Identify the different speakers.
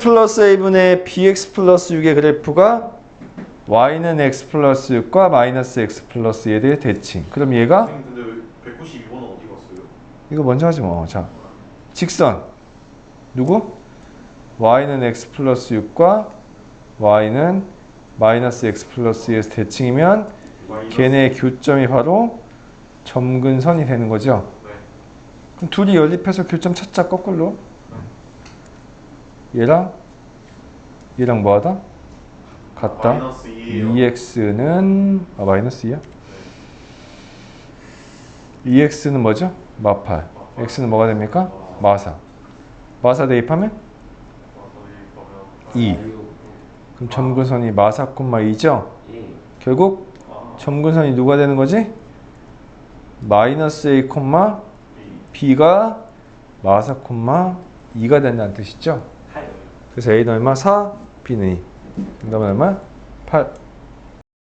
Speaker 1: 플러스 a분의 bx 플러스 6의 그래프가 y는 x 플러스 6과 마이너스 x 플러스 2의 대칭. 그럼 얘가
Speaker 2: 선생님 근데 왜 192번은 어디 갔어요?
Speaker 1: 이거 먼저 하지 뭐. 자, 직선 누구? y는 x 플러스 6과 y는 마이너스 x 플러스 2에서 대칭이면
Speaker 2: 마이너스-
Speaker 1: 걔네의 교점이 바로 점근선이 되는 거죠.
Speaker 2: 네.
Speaker 1: 그럼 둘이 연립해서 교점 찾자 거꾸로. 얘랑 얘랑 뭐하다? 같다.
Speaker 2: 마이너스 2예요.
Speaker 1: 2x는 아 마이너스 2야? 2x는 뭐죠? 마팔. x는 뭐가 됩니까? 마사. 마사 대입하면 2. 그럼 점근선이 마사 콤마 2죠? 결국 점근선이 누가 되는 거지? 마이너스 a 콤마 b가 마사 콤마 2가 된다는 뜻이죠? 그래서 a는 얼마? 4, b는 2. 그다음에 얼마? 8.